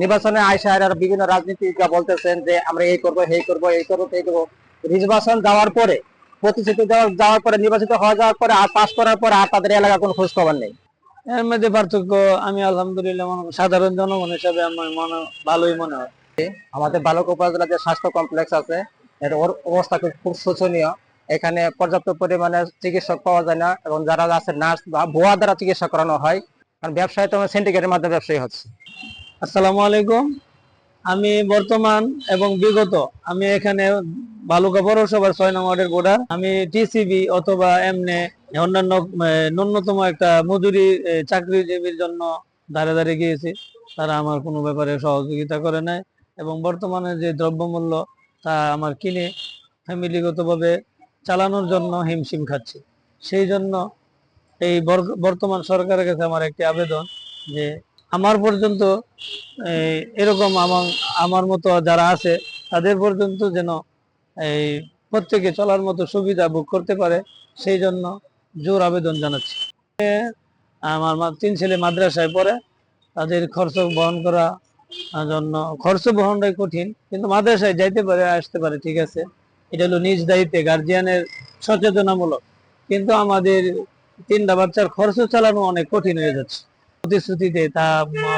নির্বাচনে আয়সা আর বিভিন্ন রাজনীতিকরা বলতেছেন যে আমরা এই করব এই করব এই করব এই করব। নির্বাচন যাওয়ার পরে প্রতিশ্রুতি যাওয়ার পরে নির্বাচিত হয়ে যাওয়ার পরে আর পাস করার পরে আর তাদের এলাকা কোনো খোঁজ খবর নেই। এর মধ্যে পার্থক্য আমি আলহামদুলিল্লাহ সাধারণ জনগণ হিসাবে আমার মনে ভালোই মনে হয়। আমাদের বালক উপজেলা যে স্বাস্থ্য কমপ্লেক্স আছে এর অবস্থা খুব- খুব শোচনীয়। এখানে পর্যাপ্ত পরিমাণে চিকিৎসক পাওয়া যায় না এবং যারা আছে নার্স বা ভুয়া দ্বারা চিকিৎসা করানো হয় কারণ ব্যবসায় তো সিন্ডিকেটের মাধ্যমে ব্যবসায়ী হচ্ছে। আসসালামু আলাইকুম। আমি বর্তমান এবং বিগত, আমি এখানে বালুকা পৌরসভার ছয় নং ওয়ার্ডের বোর্ডার আমি টিসিবি অথবা এমনে অন্যান্য ন্যূনতম একটা মজুরি চাকরিজীবীর জন্য দাঁড়ে দাঁড়িয়ে গিয়েছি। তারা আমার কোনো ব্যাপারে সহযোগিতা করে নাই এবং বর্তমানে যে দ্রব্যমূল্য তা আমার কিনে ফ্যামিলিগতভাবে চালানোর জন্য হিমশিম খাচ্ছি। সেই জন্য এই বর্তমান সরকারের কাছে আমার একটি আবেদন যে আমার পর্যন্ত এরকম আমার আমার মতো যারা আছে, তাদের পর্যন্ত যেন, এই, প্রত্যেকে চলার মতো সুবিধা ভোগ করতে পারে, সেই জন্য জোর আবেদন জানাচ্ছি। আমার তিন ছেলে মাদ্রাসায় পড়ে, তাদের খরচ বহন করা জন্য, খরচ বহনটাই কঠিন, কিন্তু মাদ্রাসায় যাইতে পারে, আসতে পারে, ঠিক আছে। এটা হলো নিজ দায়িত্বে গার্জিয়ানের সচেতনামূলক। কিন্তু আমাদের তিনটা বাচ্চার খরচ চালানো অনেক কঠিন হয়ে যাচ্ছে। প্রতিশ্রুতিতে তা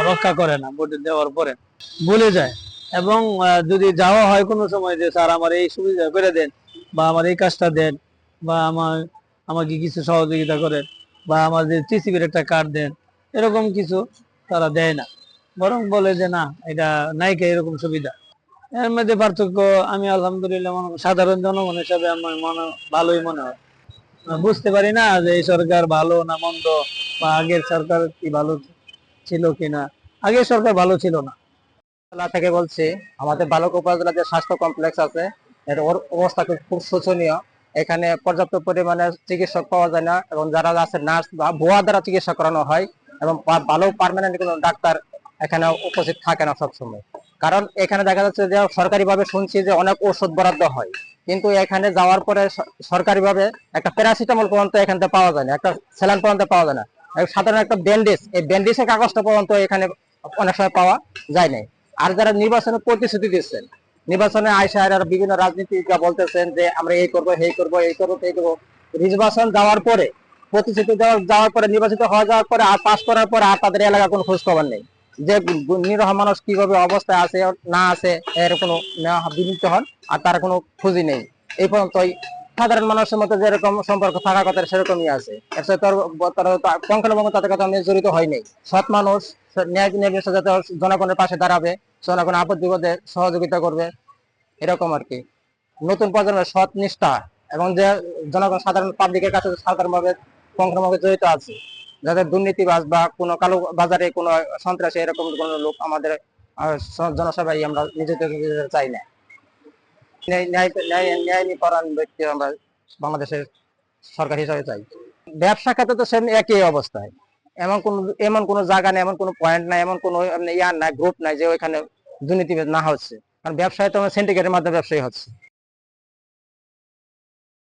রক্ষা করে না, ভোট দেওয়ার পরে। ভুলে যায়। এবং যদি যাওয়া হয় কোনো সময় যে, স্যার, আমার এই সুবিধা করে দেন বা আমার এই কাজটা দেন বা আমার, আমাকে কিছু সহযোগিতা করেন বা আমাদের টিসিবির একটা কার্ড দেন, এরকম কিছু তারা দেয় না। বরং বলে যে, না, এটা নাইকে এরকম সুবিধা। এর মধ্যে পার্থক্য আমি আলহামদুলিল্লাহ সাধারণ জনগণ হিসাবে আমার মনে, ভালোই মনে হয়। বুঝতে পারি না যে, এই সরকার ভালো না মন্দ। বা আগের সরকার কি ভালো ছিল কিনা? আগের সরকার ভালো ছিল না। উপজেলা থেকে বলছি, আমাদের বালক উপজেলা যে স্বাস্থ্য কমপ্লেক্স আছে, এর অবস্থা খুব- শোচনীয়। এখানে পর্যাপ্ত পরিমাণে চিকিৎসক পাওয়া যায় না এবং যারা আছে নার্স বা ভুয়া দ্বারা চিকিৎসা করানো হয় এবং ভালো পার্মানেন্ট কোনো ডাক্তার এখানে উপস্থিত থাকে না সবসময়। কারণ এখানে দেখা যাচ্ছে যে সরকারি ভাবে শুনছি যে অনেক ওষুধ বরাদ্দ হয়। কিন্তু এখানে যাওয়ার পরে সরকারি ভাবে একটা প্যারাসিটামল পর্যন্ত এখান পাওয়া যায় না, একটা স্যালান পর্যন্ত পাওয়া যায় না। সাধারণ একটা ব্যান্ডেজ। এই ব্যান্ডেজের কাগজটা পর্যন্ত এখানে অনেক সময় পাওয়া যায় নাই। আর যারা নির্বাচনে প্রতিশ্রুতি দিচ্ছেন, নির্বাচনে আয়সা আর বিভিন্ন রাজনীতিকরা বলতেছেন যে, আমরা এই করব এই করব, এই করব এই করব। নির্বাচন যাওয়ার পরে, প্রতিশ্রুতি দেওয়া- যাওয়ার পরে, নির্বাচিত হয়ে যাওয়ার পরে আর পাস করার পরে আর তাদের এলাকা কোনো খোঁজ খবর নেই। যে নিরহ মানুষ কীভাবে অবস্থায় আছে, না আছে, এর কোনো বিনীত হন, আর তার কোনো খুঁজি নেই। এই পর্যন্তই সাধারণ মানুষের মধ্যে যেরকম সম্পর্ক থাকার কথা সেরকমই আছে। এর সাথে তার তারা পঙ্খানুপঙ্খ তাদের কথা আমি জড়িত হয় নাই। সৎ মানুষ ন্যায় নির্বিশেষে জনগণের পাশে দাঁড়াবে, জনগণ আপদ বিপদে সহযোগিতা করবে, এরকম আর কি। নতুন প্রজন্মের সৎ নিষ্ঠা এবং যে জনগণ সাধারণ পাবলিকের কাছে সাধারণভাবে পঙ্খানুপঙ্খে জড়িত আছে, যাদের দুর্নীতিবাজ বা কোনো কালো বাজারে কোনো সন্ত্রাসী এরকম কোনো লোক আমাদের জনসভায় আমরা নিজেদের চাই না। বাংলাদেশের সরকার হিসাবে চাই। ব্যবসা খাতে তো সেম একই অবস্থায়। এমন কোন এমন কোন জায়গা নেই, এমন কোন পয়েন্ট নাই, এমন কোন ইয়ার নাই গ্রুপ নাই যে ওইখানে দুর্নীতি না হচ্ছে। কারণ ব্যবসায় তো সিন্ডিকেটের মাধ্যমে ব্যবসায়ী হচ্ছে।